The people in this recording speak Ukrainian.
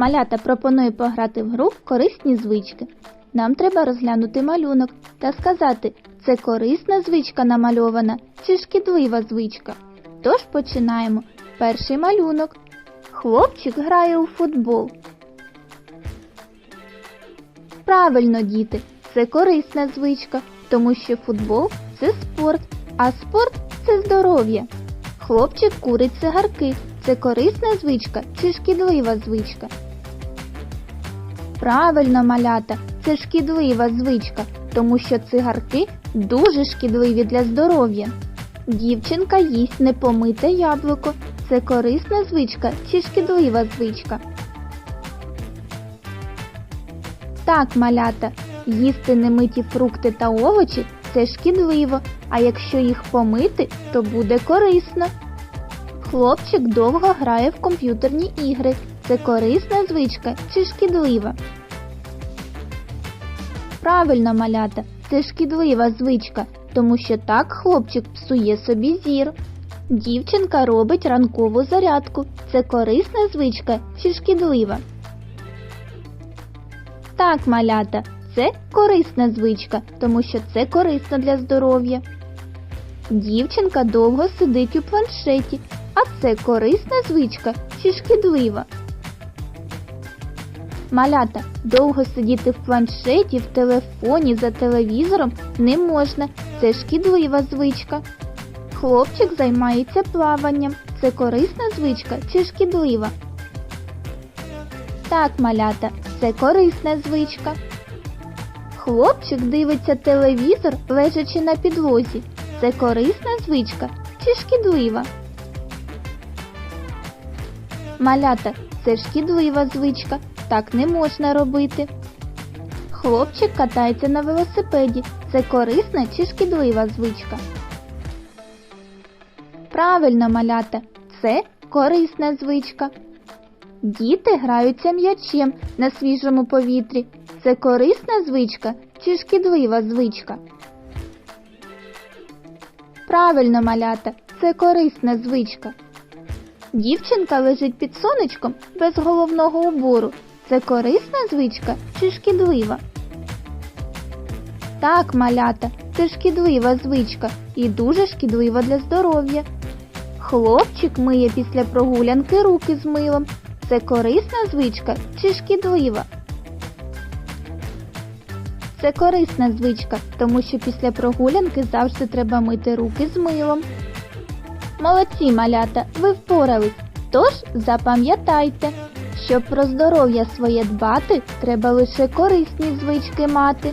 Малята пропонує пограти в гру корисні звички. Нам треба розглянути малюнок та сказати, це корисна звичка намальована чи шкідлива звичка. Тож починаємо. Перший малюнок. Хлопчик грає у футбол. Правильно, діти, це корисна звичка, тому що футбол це спорт, а спорт це здоров'я. Хлопчик курить цигарки. Це корисна звичка чи шкідлива звичка? Правильно, малята, це шкідлива звичка, тому що цигарки дуже шкідливі для здоров'я. Дівчинка їсть непомите яблуко. Це корисна звичка чи шкідлива звичка? Так, малята, їсти немиті фрукти та овочі це шкідливо, а якщо їх помити, то буде корисно. Хлопчик довго грає в комп'ютерні ігри. Це корисна звичка чи шкідлива? Правильно, малята, це шкідлива звичка, тому що так хлопчик псує собі зір. Дівчинка робить ранкову зарядку. Це корисна звичка чи шкідлива? Так, малята, це корисна звичка, тому що це корисно для здоров'я. Дівчинка довго сидить у планшеті, а це корисна звичка чи шкідлива? Малята, довго сидіти в планшеті, в телефоні, за телевізором не можна. Це шкідлива звичка. Хлопчик займається плаванням. Це корисна звичка чи шкідлива? Так, малята, це корисна звичка. Хлопчик дивиться телевізор, лежачи на підлозі. Це корисна звичка чи шкідлива? Малята, це шкідлива звичка. Так не можна робити. Хлопчик катається на велосипеді. Це корисна чи шкідлива звичка? Правильно, малята, це корисна звичка. Діти граються м'ячем на свіжому повітрі. Це корисна звичка чи шкідлива звичка? Правильно, малята, це корисна звичка. Дівчинка лежить під сонечком без головного убору. Це корисна звичка чи шкідлива? Так, малята, це шкідлива звичка і дуже шкідлива для здоров'я. Хлопчик миє після прогулянки руки з милом. Це корисна звичка чи шкідлива? Це корисна звичка, тому що після прогулянки завжди треба мити руки з милом. Молодці, малята, ви впорались. Тож запам'ятайте, щоб про здоров'я своє дбати, треба лише корисні звички мати.